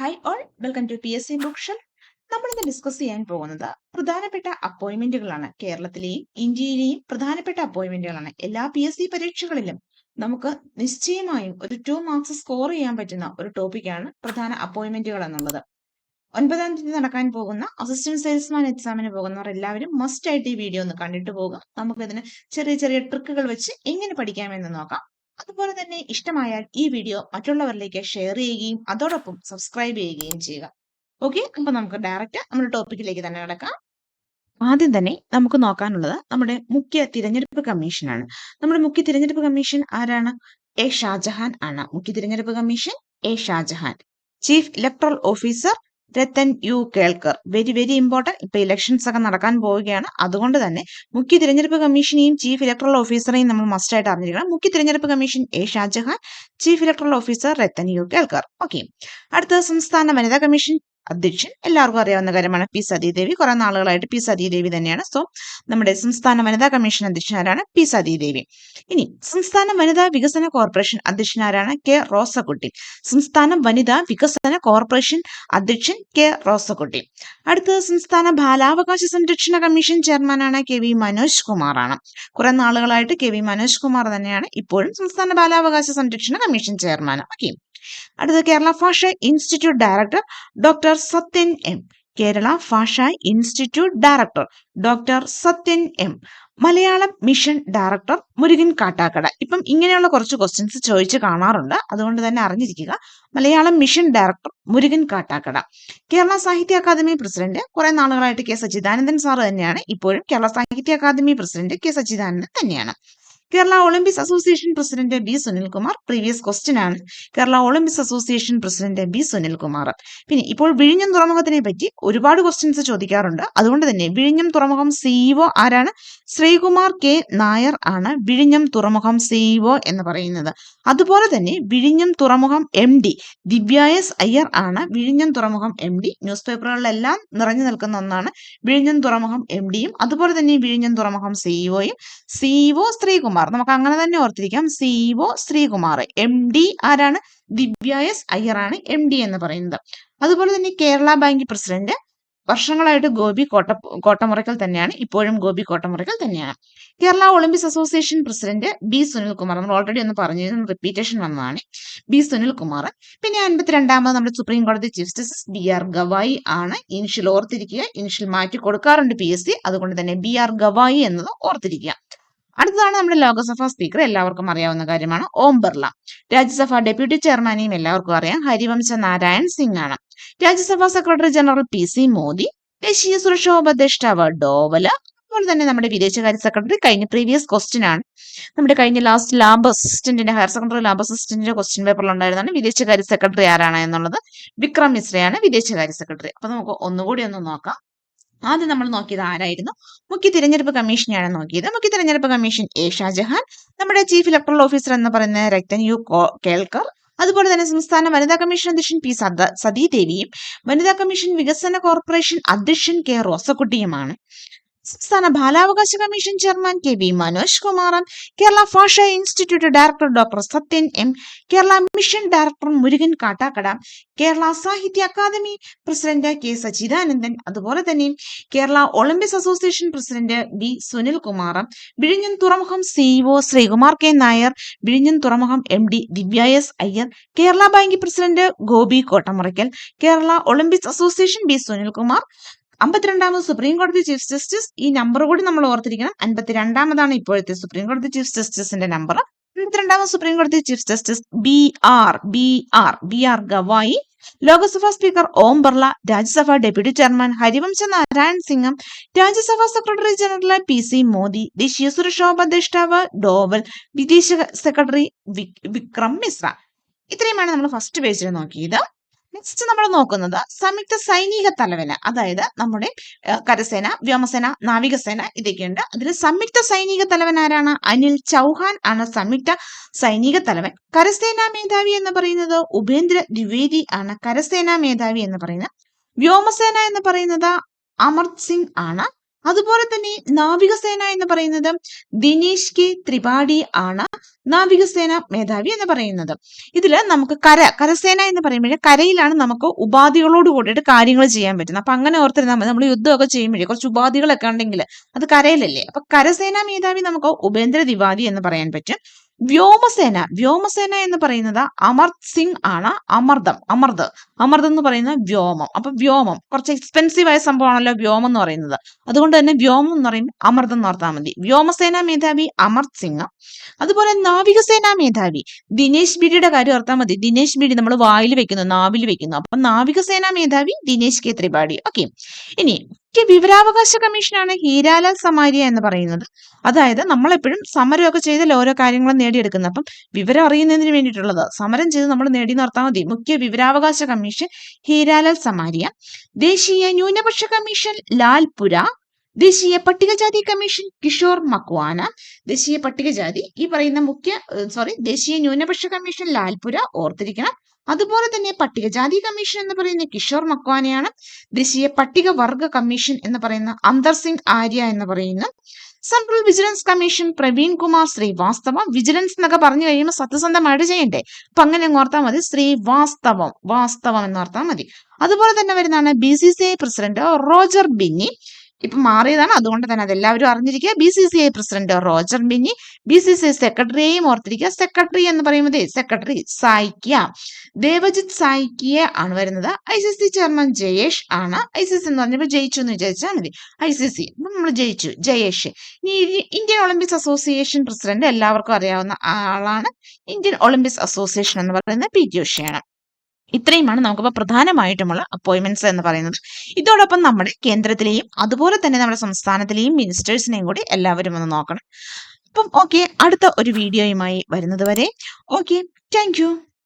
Hi all welcome to P S C book നമ്മളിന്ന് discuss ചെയ്യാൻ പോകുന്നത് പ്രധാനപ്പെട്ട അപ്പോയിന്റ്മെന്റുകളാണ് കേരളത്തിലെയും ഇന്ത്യയിലെയും പ്രധാനപ്പെട്ട അപ്പോയിന്റ്മെന്റുകളാണ് എല്ലാ പി എസ് സി പരീക്ഷകളിലും നമുക്ക് നിശ്ചയമായും ഒരു ടു മാർക്സ് സ്കോർ ചെയ്യാൻ പറ്റുന്ന ഒരു ടോപ്പിക്കാണ് പ്രധാന അപ്പോയിന്റ്മെന്റുകൾ എന്നുള്ളത്. ഒൻപതാം തീയതി നടക്കാൻ പോകുന്ന അസിസ്റ്റന്റ് സെയിൽസ്മാൻ എക്സാമിന് പോകുന്നവർ എല്ലാവരും മസ്റ്റ് ആയിട്ട് ഈ വീഡിയോ ഒന്ന് കണ്ടിട്ട് നമുക്ക് നമുക്കിതിന് ചെറിയ ചെറിയ ട്രിക്കുകൾ വെച്ച് എങ്ങനെ പഠിക്കാമെന്ന് നോക്കാം. അതുപോലെ തന്നെ ഇഷ്ടമായാൽ ഈ വീഡിയോ മറ്റുള്ളവരിലേക്ക് ഷെയർ ചെയ്യുകയും അതോടൊപ്പം സബ്സ്ക്രൈബ് ചെയ്യുകയും ചെയ്യുക. ഓക്കെ അപ്പൊ നമുക്ക് ഡയറക്റ്റ് നമ്മുടെ ടോപ്പിക്കിലേക്ക് തന്നെ കിടക്കാം. ആദ്യം തന്നെ നമുക്ക് നോക്കാനുള്ളത് നമ്മുടെ മുഖ്യ തിരഞ്ഞെടുപ്പ് കമ്മീഷനാണ് നമ്മുടെ മുഖ്യ തിരഞ്ഞെടുപ്പ് കമ്മീഷൻ ആരാണ്? എ ഷാജഹാൻ ആണ്. മുഖ്യ തിരഞ്ഞെടുപ്പ് commission A Shajahan. Chief electoral officer Rathan U Kelkar very very important ഇപ്പൊ ഇലക്ഷൻസ് ഒക്കെ നടക്കാൻ പോവുകയാണ്. അതുകൊണ്ട് തന്നെ മുഖ്യ തിരഞ്ഞെടുപ്പ് കമ്മീഷനെയും ചീഫ് ഇലക്ട്രൽ ഓഫീസറെയും നമ്മൾ മസ്റ്റ് ആയിട്ട് അറിഞ്ഞിരിക്കണം. മുഖ്യ തിരഞ്ഞെടുപ്പ് commission A Shajahan chief electoral officer Rathan U Kelkar. Okay അടുത്ത സംസ്ഥാന വനിതാ കമ്മീഷൻ അധ്യക്ഷൻ എല്ലാവർക്കും അറിയാവുന്ന കാര്യമാണ്. പി. സതീദേവി കുറെ നാളുകളായിട്ട് പി. സതീദേവി തന്നെയാണ്. സോ നമ്മുടെ സംസ്ഥാന വനിതാ കമ്മീഷൻ അധ്യക്ഷനാരാണ് പി. സതീദേവി. ഇനി സംസ്ഥാന വനിതാ വികസന കോർപ്പറേഷൻ അധ്യക്ഷനാരാണ് കെ. റോസക്കുട്ടി. സംസ്ഥാന വനിതാ വികസന കോർപ്പറേഷൻ അധ്യക്ഷൻ കെ. റോസക്കുട്ടി. അടുത്തത് സംസ്ഥാന ബാലാവകാശ സംരക്ഷണ കമ്മീഷൻ ചെയർമാനാണ് കെ. വി. മനോജ് കുമാറാണ്. കുറെ നാളുകളായിട്ട് കെ. വി. മനോജ് കുമാർ തന്നെയാണ് ഇപ്പോഴും സംസ്ഥാന ബാലാവകാശ സംരക്ഷണ കമ്മീഷൻ ചെയർമാൻ ഓക്കെ അടുത്ത Kerala Bhasha institute director doctor Sathyan M. Kerala Bhasha institute director doctor Sathyan M. Malayalam mission director Murukan Kattakkada. ഇപ്പം ഇങ്ങനെയുള്ള കുറച്ച് ക്വസ്റ്റ്യൻസ് ചോദിച്ച് കാണാറുണ്ട്. അതുകൊണ്ട് തന്നെ അറിഞ്ഞിരിക്കുക. Malayalam mission director Murukan Kattakkada. Kerala Sahitya academy president കുറെ നാളുകളായിട്ട് കെ. സച്ചിദാനന്ദൻ സാറ് തന്നെയാണ്. ഇപ്പോഴും കേരള സാഹിത്യ അക്കാദമി പ്രസിഡന്റ് കെ. സച്ചിദാനന്ദൻ തന്നെയാണ്. Kerala Olympics association president B Sunilkumar previous question ആണ്. Kerala Olympics association president B Sunilkumar. പിന്നെ ഇപ്പോൾ വിഴിഞ്ഞം തുറമുഖത്തിനെ പറ്റി ഒരുപാട് ക്വസ്റ്റ്യൻസ് ചോദിക്കാറുണ്ട്. അതുകൊണ്ട് തന്നെ വിഴിഞ്ഞം തുറമുഖം സിഇഒ ആരാണ്? ശ്രീകുമാർ കെ. നായർ ആണ് വിഴിഞ്ഞം തുറമുഖം സിഇഒ എന്ന് പറയുന്നത്. അതുപോലെ തന്നെ വിഴിഞ്ഞം തുറമുഖം M D Divya S Iyer ആണ് വിഴിഞ്ഞം തുറമുഖം എം ഡി ന്യൂസ് പേപ്പറുകളിലെല്ലാം നിറഞ്ഞു നിൽക്കുന്ന ഒന്നാണ് വിഴിഞ്ഞം തുറമുഖം എം ഡിയും അതുപോലെ തന്നെ വിഴിഞ്ഞം തുറമുഖം സിഇഒയും സിഇഒ ശ്രീകുമാർ. നമുക്ക് അങ്ങനെ തന്നെ ഓർത്തിരിക്കാം. സിഇഒ ശ്രീകുമാർ. എം ഡി ആരാണ്? ദിവ്യ എസ് അയ്യർ ആണ് എം ഡി എന്ന് പറയുന്നത്. അതുപോലെ തന്നെ കേരള ബാങ്ക് പ്രസിഡന്റ് വർഷങ്ങളായിട്ട് ഗോപി കോട്ട കോട്ടമുറയ്ക്കൽ തന്നെയാണ്. ഇപ്പോഴും ഗോപി കോട്ടമുറയ്ക്കൽ തന്നെയാണ്. Kerala Olympics association president B Sunilkumar. നമ്മൾ ഓൾറെഡി ഒന്ന് പറഞ്ഞു. റിപ്പീറ്റേഷൻ വന്നതാണ്. ബി സുനിൽകുമാർ. പിന്നെ അൻപത്തിരണ്ടാമത് നമ്മുടെ സുപ്രീം കോടതി chief justice B R Gavai ആണ്. ഇനിഷ്യൽ ഓർത്തിരിക്കുക. ഇനിഷ്യൽ മാറ്റി കൊടുക്കാറുണ്ട് പി എസ് സി അതുകൊണ്ട് തന്നെ ബി ആർ ഗവായി എന്നത് ഓർത്തിരിക്കുക. അടുത്തതാണ് നമ്മുടെ ലോക്സഭാ സ്പീക്കർ എല്ലാവർക്കും അറിയാവുന്ന കാര്യമാണ്. ഓം ബിർള. രാജ്യസഭാ ഡെപ്യൂട്ടി ചെയർമാനെയും എല്ലാവർക്കും അറിയാം. ഹരിവംശ നാരായൺ സിംഗ് ആണ് Rajya Sabha secretary general P C Modi ദേശീയ സുരക്ഷാ ഉപദേഷ്ടാവ് ഡോവല അതുപോലെ തന്നെ നമ്മുടെ വിദേശകാര്യ സെക്രട്ടറി കഴിഞ്ഞ പ്രീവിയസ് ക്വസ്റ്റ്യൻ ആണ്. നമ്മുടെ കഴിഞ്ഞ ലാസ്റ്റ് ലാബ് അസിസ്റ്റന്റിന്റെ ഹയർ സെക്കൻഡറി ലാബ് അസിസ്റ്റന്റിന്റെ ക്വസ്റ്റ്യൻ പേപ്പറിൽ ഉണ്ടായിരുന്നാണ് വിദേശകാര്യ സെക്രട്ടറി ആരാണ് എന്നുള്ളത്. വിക്രം മിശ്രയാണ് വിദേശകാര്യ സെക്രട്ടറി. അപ്പൊ നമുക്ക് ഒന്നുകൂടി ഒന്ന് നോക്കാം. ആദ്യം നമ്മൾ നോക്കിയത് ആരായിരുന്നു? മുഖ്യ തിരഞ്ഞെടുപ്പ് കമ്മീഷനെയാണ് നോക്കിയത്. മുഖ്യ തിരഞ്ഞെടുപ്പ് കമ്മീഷൻ എ ഷാജഹാൻ നമ്മുടെ ചീഫ് ഇലക്ട്രൽ ഓഫീസർ എന്ന് പറയുന്ന രക്തൻ യു കേൾക്കർ അതുപോലെ തന്നെ സംസ്ഥാന വനിതാ കമ്മീഷൻ അധ്യക്ഷൻ പി സദ സതീദേവിയും വനിതാ കമ്മീഷൻ വികസന കോർപ്പറേഷൻ അധ്യക്ഷൻ കെ റോസക്കുട്ടിയുമാണ്. സംസ്ഥാന ബാലാവകാശ commission chairman K V Manoj കുമാറും Kerala Bhasha institute director doctor Sathyan M Kerala mission director Murukan Kattakkada Kerala Sahitya academy president K Sachidanandan അതുപോലെ തന്നെ Kerala Olympics association president B Sunil Kumar വിഴിഞ്ഞം തുറമുഖം CEO Sreekumar K Nair വിഴിഞ്ഞൻ തുറമുഖം M D Divya S Iyer Kerala bank president Gopi Kottamurackal Kerala Olympics association B Sunilkumar അമ്പത്തിരണ്ടാമത് supreme കോടതി chief justice ഈ number കൂടി നമ്മൾ ഓർത്തിരിക്കണം. അൻപത്തിരണ്ടാമതാണ് ഇപ്പോഴത്തെ സുപ്രീം കോടതി ചീഫ് ജസ്റ്റിസിന്റെ നമ്പർ അൻപത്തിരണ്ടാമത് സുപ്രീം കോടതി chief justice B R B R B R Gavai Lok Sabha speaker Om Birla Rajya Sabha deputy chairman Harivansh Narayan Singh Rajya Sabha secretary general P C Modi ദേശീയ സുരക്ഷാ ഉപദേഷ്ടാവ് ഡോവൽ വിദേശ secretary Vikram Mishra. ഇത്രയുമാണ് നമ്മൾ first പേജിൽ നോക്കിയത്. Next നമ്മൾ നോക്കുന്നത് സംയുക്ത സൈനിക തലവന്. അതായത് നമ്മുടെ കരസേന വ്യോമസേന നാവികസേന ഇതൊക്കെയുണ്ട്. അതിൽ സംയുക്ത സൈനിക തലവൻ ആരാണ്? അനിൽ ചൗഹാൻ ആണ് സംയുക്ത സൈനിക തലവൻ. കരസേനാ മേധാവി എന്ന് പറയുന്നത് ഉപേന്ദ്ര ദ്വിവേദി ആണ്. കരസേനാ മേധാവി എന്ന് പറയുന്നത്. വ്യോമസേന എന്ന് പറയുന്നത് അമർ സിംഗ് ആണ്. അതുപോലെ തന്നെ നാവികസേന എന്ന് പറയുന്നത് ദിനേശ് കെ ത്രിപാഠി ആണ്. നാവികസേന മേധാവി എന്ന് പറയുന്നത്. ഇതിൽ നമുക്ക് കര കരസേന എന്ന് പറയുമ്പോൾ കരയിലാണ് നമുക്ക് ഉപാധികളോട് കൂടിയിട്ട് കാര്യങ്ങൾ ചെയ്യാൻ പറ്റുന്നത്. അപ്പൊ അങ്ങനെ ഓർത്തിരുന്നാൽ മതി. നമ്മൾ യുദ്ധമൊക്കെ ചെയ്യുമ്പോഴേ കുറച്ച് ഉപാധികളൊക്കെ ഉണ്ടെങ്കിൽ അത് കരയിലല്ലേ? അപ്പൊ കരസേന മേധാവി നമുക്ക് ഉപേന്ദ്ര ദ്വിവാദി എന്ന് പറയാൻ പറ്റും. വ്യോമസേന വ്യോമസേന എന്ന് പറയുന്നത് അമർത് സിംഗ് ആണ്. അമർദം അമർദ്. അമർദ് എന്ന് പറയുന്ന വ്യോമം. അപ്പൊ വ്യോമം കുറച്ച് എക്സ്പെൻസീവ് ആയ സംഭവമാണല്ലോ വ്യോമം എന്ന് പറയുന്നത്. അതുകൊണ്ട് തന്നെ വ്യോമം എന്ന് പറയുമ്പോൾ അമർദം എന്ന് ഓർത്താൽ മതി. വ്യോമസേന മേധാവി അമർത് സിംഗ്. അതുപോലെ നാവികസേന മേധാവി ദിനേശ് ബിഡിയുടെ കാര്യം ഓർത്താൽ മതി. ദിനേശ് ബിഡി നമ്മൾ വായിൽ വെക്കുന്നു നാവിൽ വെക്കുന്നു. അപ്പൊ നാവികസേന മേധാവി ദിനേശ് കെ ത്രിപാഠി ഓക്കെ ഇനി മുഖ്യ വിവരാവകാശ കമ്മീഷനാണ് ഹീരാലാൽ സമാരിയ എന്ന് പറയുന്നത്. അതായത് നമ്മളെപ്പോഴും സമരമൊക്കെ ചെയ്താൽ ഓരോ കാര്യങ്ങളും നേടിയെടുക്കുന്നത്. അപ്പം വിവരം അറിയുന്നതിന് വേണ്ടിയിട്ടുള്ളത് സമരം ചെയ്ത് നമ്മൾ നേടി നിർത്താൻ മതി. മുഖ്യ വിവരാവകാശ കമ്മീഷൻ ഹീരാലാൽ സമാരിയ. ദേശീയ ന്യൂനപക്ഷ കമ്മീഷൻ ലാൽപുര. ദേശീയ പട്ടികജാതി കമ്മീഷൻ കിഷോർ മക്വാന. ദേശീയ പട്ടികജാതി ഈ പറയുന്ന മുഖ്യ സോറി ദേശീയ ന്യൂനപക്ഷ കമ്മീഷൻ ലാൽപുര ഓർത്തിരിക്കണം. അതുപോലെ തന്നെ പട്ടികജാതി കമ്മീഷൻ എന്ന് പറയുന്ന കിഷോർ മക്വാനയാണ് ദേശീയ പട്ടികവർഗ കമ്മീഷൻ എന്ന് പറയുന്ന അന്തർ സിംഗ് ആര്യ എന്ന് പറയുന്ന. Central vigilance commission Praveen Kumar Srivastava. Vigilance എന്നൊക്കെ പറഞ്ഞു കഴിയുമ്പോൾ സത്യസന്ധമായിട്ട് ചെയ്യണ്ടേ? അപ്പൊ അങ്ങനെ ഓർത്താൽ മതി. ശ്രീവാസ്തവം വാസ്തവം എന്ന് ഓർത്താൽ മതി. അതുപോലെ തന്നെ വരുന്നതാണ് B C C I president Roger Binny. ഇപ്പൊ മാറിയതാണ്. അതുകൊണ്ട് തന്നെ അതെല്ലാവരും അറിഞ്ഞിരിക്കുക. B C C I president Roger Binny B C C I സെക്രട്ടറിയെയും ഓർത്തിരിക്കുക. സെക്രട്ടറി എന്ന് പറയുന്നത് സെക്രട്ടറി സായിക്യ. ദേവജിത് സായിക്യ ആണ് വരുന്നത്. I C C chairman Jayesh ആണ്. ഐ സി സി എന്ന് പറഞ്ഞപ്പോൾ ജയിച്ചു എന്ന് വിചാരിച്ചാൽ മതി. ഐ സി സി നമ്മൾ ജയിച്ചു. ജയേഷ്. ഇനി ഇന്ത്യൻ ഒളിമ്പിക്സ് അസോസിയേഷൻ പ്രസിഡന്റ് എല്ലാവർക്കും അറിയാവുന്ന ആളാണ്. ഇന്ത്യൻ ഒളിമ്പിക്സ് അസോസിയേഷൻ എന്ന് പറയുന്നത് പി ടി ഉഷയാണ്. ഇത്രയുമാണ് നമുക്കിപ്പോൾ പ്രധാനമായിട്ടുമുള്ള അപ്പോയിൻമെന്റ്സ് എന്ന് പറയുന്നത്. ഇതോടൊപ്പം നമ്മുടെ കേന്ദ്രത്തിലെയും അതുപോലെ തന്നെ നമ്മുടെ സംസ്ഥാനത്തിലെയും മിനിസ്റ്റേഴ്സിനെയും കൂടി എല്ലാവരും ഒന്ന് നോക്കണം. അപ്പം ഓക്കെ അടുത്ത ഒരു വീഡിയോയുമായി വരുന്നത് വരെ. Okay thank